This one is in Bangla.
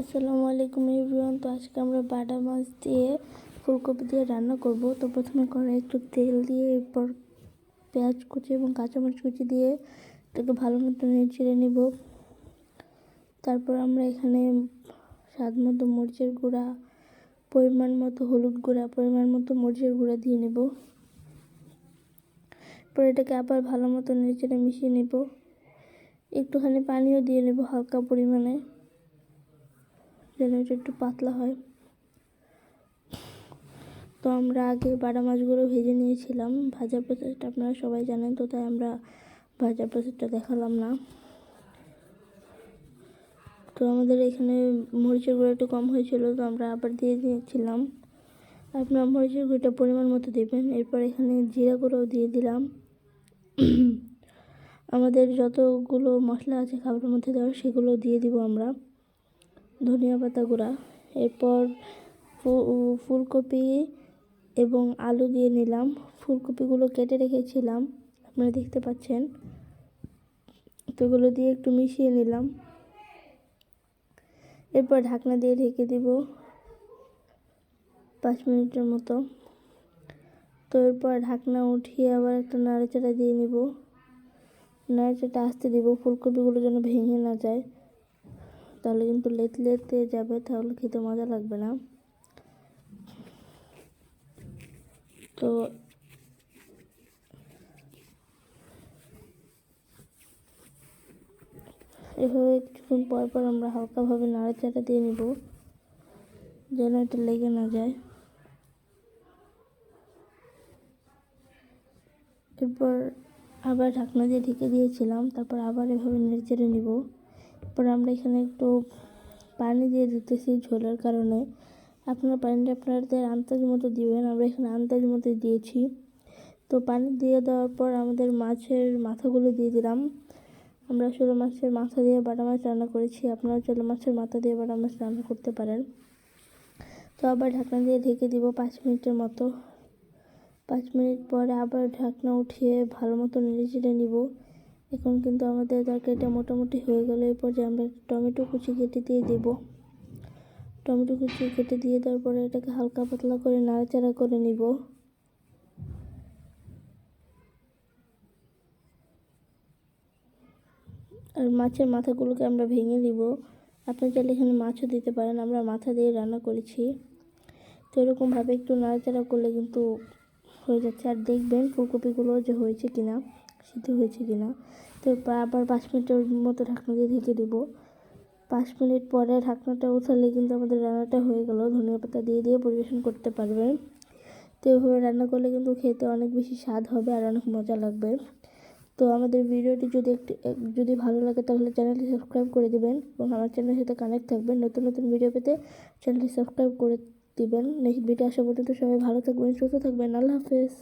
আসসালামু আলাইকুম এভরিওয়ান। তো আজকে আমরা বাটা মাছ দিয়ে ফুলকপি দিয়ে রান্না করব। তো প্রথমে করে একটু তেল দিয়ে, এরপর পেঁয়াজ কুচি এবং কাঁচামরিচ কুচি দিয়ে এটাকে ভালো মতো নেড়ে নিব। তারপর আমরা এখানে স্বাদ মতো মরিচের গুঁড়া, পরিমাণ মতো হলুদ গুঁড়া, পরিমাণ মতো মরিচের গুঁড়া দিয়ে নেব। পর এটাকে আবার ভালো মতো নেড়ে মিশিয়ে নেব। একটুখানি পানিও দিয়ে নেব হালকা পরিমাণে। যেন এটা একটু পাতলা হয়। তো আমরা আগে বাটা মাছগুলো ভেজে নিয়েছিলাম। ভাজার প্রসেসটা আপনারা সবাই জানেন তো, তাই আমরা ভাজার প্রসেসটা দেখালাম না। তো আমাদের এখানে মরিচের গুঁড়ো একটু কম হয়েছিল, তো আমরা আবার দিয়ে দিয়েছিলাম। আপনার মরিচের গুঁড়োটা পরিমাণ মতো দেবেন। এরপর এখানে জিরা গুঁড়োও দিয়ে দিলাম। আমাদের যতগুলো মশলা আছে খাবারের মধ্যে দেওয়ার, সেগুলো দিয়ে দিব আমরা। ধনিয়া পাতা গুঁড়া। এরপর ফুলকপি এবং আলু দিয়ে নিলাম। ফুলকপিগুলো কেটে রেখেছিলাম, আপনারা দেখতে পাচ্ছেন। তো এগুলো দিয়ে একটু মিশিয়ে নিলাম। এরপর ঢাকনা দিয়ে ঢেকে দিব পাঁচ মিনিটের মতো। তো এরপর ঢাকনা উঠিয়ে আবার একটা নাড়াচাড়া দিয়ে নিব। নাড়াচাড়া আসতে দিব, ফুলকপিগুলো যেন ভেঙে না যায়। তাহলে কিন্তু লেত লেতে যাবে, তাহলে খেতে মজা লাগবে না। তো এভাবে কিছুক্ষণ পর পর আমরা হালকাভাবে নাড়াচাড়া দিয়ে নিব, যেন এটা লেগে না যায়। এরপর আবার ঢাকনা দিয়ে ঢেকে দিয়েছিলাম, তারপর আবার এভাবে নেড়ে চেড়ে নিব। তারপর আমরা এখানে একটু পানি দিয়ে দিতেছি ঝোলের কারণে। আপনারা পানিটা আপনাদের আন্দাজ মতো দিবেন, আমরা এখানে আন্দাজ মতো দিয়েছি। তো পানি দিয়ে দেওয়ার পর আমাদের মাছের মাথাগুলো দিয়ে দিলাম। আমরা আসলে মাছের মাথা দিয়ে বাটা মাছ রান্না করেছি, আপনারা চলে মাছের মাথা দিয়ে বাটা মাছ রান্না করতে পারেন। তো আবার ঢাকনা দিয়ে ঢেকে দিব পাঁচ মিনিটের মতো। পাঁচ মিনিট পরে আবার ঢাকনা উঠিয়ে ভালো মতো নেড়ে চেড়ে নিব। এখন কিন্তু আমাদের তরকারিটা মোটামুটি হয়ে গেল। এই পর্যায়ে আমরা টমেটো কুচি কেটে দিয়ে দেব। টমেটো কুচি কেটে দিয়ে দেওয়ার পরে এটাকে হালকা পাতলা করে নাড়াচাড়া করে নিব। আর মাছের মাথাগুলোকে আমরা ভেঙে দিব আপনার চাইলে এখানে মাছও দিতে পারেন, আমরা মাথা দিয়ে রান্না করেছি। তো এরকমভাবে একটু নাড়াচাড়া করলে কিন্তু হয়ে যাচ্ছে। আর দেখবেন ফুলকপিগুলো যে হয়েছে কিনা। সিদ্ধ হয়েছে কিনা তো আবার পাঁচ মিনিটের মতো ঢাকনা দিয়ে ঢেকে দেব। পাঁচ মিনিট পরে ঢাকনাটা উঠালে কিন্তু আমাদের রান্নাটা হয়ে গেল। ধনিয়া পাতা দিয়ে দিয়ে পরিবেশন করতে পারবেন তো এভাবে রান্না করলে কিন্তু খেতে অনেক বেশি স্বাদ হবে আর অনেক মজা লাগবে। তো আমাদের ভিডিওটি যদি একটু, যদি ভালো লাগে তাহলে চ্যানেলটি সাবস্ক্রাইব করে দেবেন এবং আমার চ্যানেলের সাথে কানেক্ট থাকবেন। নতুন নতুন ভিডিও পেতে চ্যানেলটি সাবস্ক্রাইব করে দিবেন। নেক্সট ভিডিও আসা পর্যন্ত সবাই ভালো থাকবেন, সুস্থ থাকবেন। আল্লাহ হাফেজ।